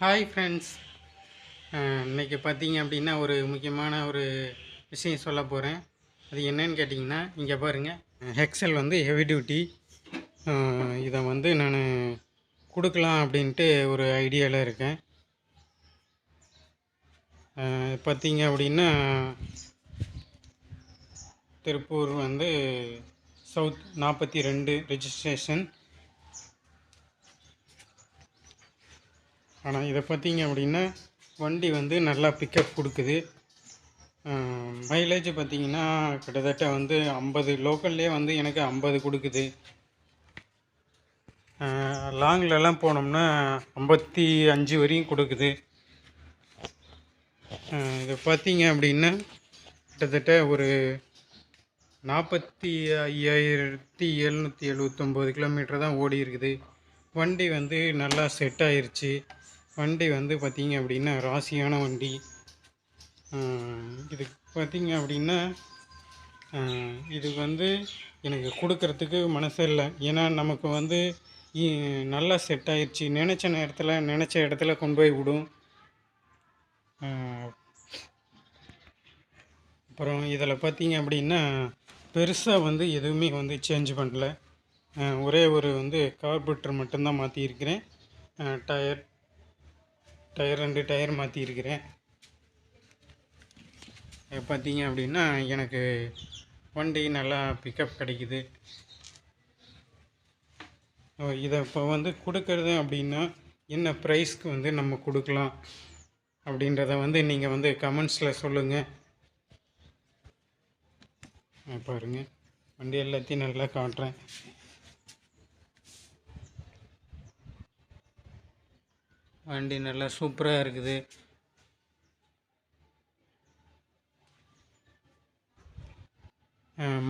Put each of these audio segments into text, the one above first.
Hi friends இன்றைக்கி பார்த்தீங்க அப்படின்னா ஒரு முக்கியமான ஒரு விஷயம் சொல்ல போகிறேன் அது என்னன்னு கேட்டிங்கன்னா இங்கே பாருங்கள் ஹெக்ஸல் வந்து ஹெவி டியூட்டி இதை வந்து நான் கொடுக்கலாம் அப்படின்ட்டு ஒரு ஐடியாவில் இருக்கேன். பார்த்தீங்க அப்படின்னா திருப்பூர் வந்து சவுத் நாற்பத்தி ரெண்டு ரெஜிஸ்ட்ரேஷன் ஆனால் இதை பார்த்தீங்க அப்படின்னா வண்டி வந்து நல்லா பிக்கப் கொடுக்குது. மைலேஜ் பார்த்தீங்கன்னா கிட்டத்தட்ட வந்து ஐம்பது லோக்கல்லே வந்து எனக்கு ஐம்பது கொடுக்குது. லாங்லலாம் போனோம்னா ஐம்பத்தி அஞ்சு வரையும் கொடுக்குது. இதை பார்த்தீங்க அப்படின்னா கிட்டத்தட்ட ஒரு நாற்பத்தி ஐயாயிரத்தி எழுநூற்றி எழுபத்தொம்போது கிலோமீட்டர் தான் ஓடி இருக்குது வண்டி வந்து நல்லா செட் ஆயிருச்சு. வண்டி வந்து பார்த்திங்க அப்படின்னா ராசியான வண்டி. இது பார்த்திங்க அப்படின்னா இது வந்து எனக்கு கொடுக்கறதுக்கு மனசு இல்லை. ஏன்னா நமக்கு வந்து நல்லா செட் ஆயிடுச்சு நினச்ச நேரத்தில் நினச்ச இடத்துல கொண்டு போய் விடும். அப்புறம் இதில் பார்த்திங்க அப்படின்னா பெருசாக வந்து எதுவுமே வந்து சேஞ்ச் பண்ணல. ஒரே ஒரு வந்து கார்பரேட்டர் மட்டும்தான் மாற்றியிருக்கிறேன் டயர் டயர் ரெண்டு டயர் மாற்றியிருக்கிறேன் பார்த்தீங்க அப்படின்னா எனக்கு வண்டி நல்லா பிக்கப் கிடைக்குது. இதை இப்போ வந்து கொடுக்கறது அப்படின்னா என்ன ப்ரைஸ்க்கு வந்து நம்ம கொடுக்கலாம் அப்படின்றத வந்து நீங்கள் வந்து கமெண்ட்ஸில் சொல்லுங்கள் பாருங்கள் வண்டி எல்லாத்தையும் நல்லா காட்டுறேன். வண்டி நல்லா சூப்பராக இருக்குது.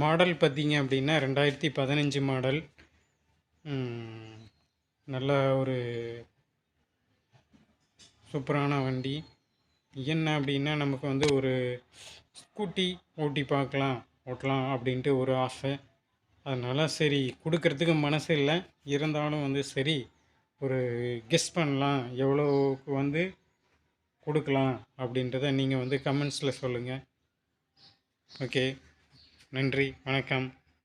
மாடல் பார்த்தீங்க அப்படின்னா ரெண்டாயிரத்தி பதினஞ்சு மாடல். நல்ல ஒரு சூப்பரான வண்டி. என்ன அப்படின்னா நமக்கு வந்து ஒரு ஸ்கூட்டி ஓட்டி பார்க்கலாம் ஓட்டலாம் அப்படின்ட்டு ஒரு ஆசை. அதனால் சரி கொடுக்கறதுக்கு மனசு இல்லை. இருந்தாலும் வந்து சரி ஒரு கெஸ் பண்ணலாம். எவ்வளோக்கு வந்து கொடுக்கலாம் அப்படின்றத நீங்கள் வந்து கமெண்ட்ஸில் சொல்லுங்கள் ஓகே நன்றி. வணக்கம்.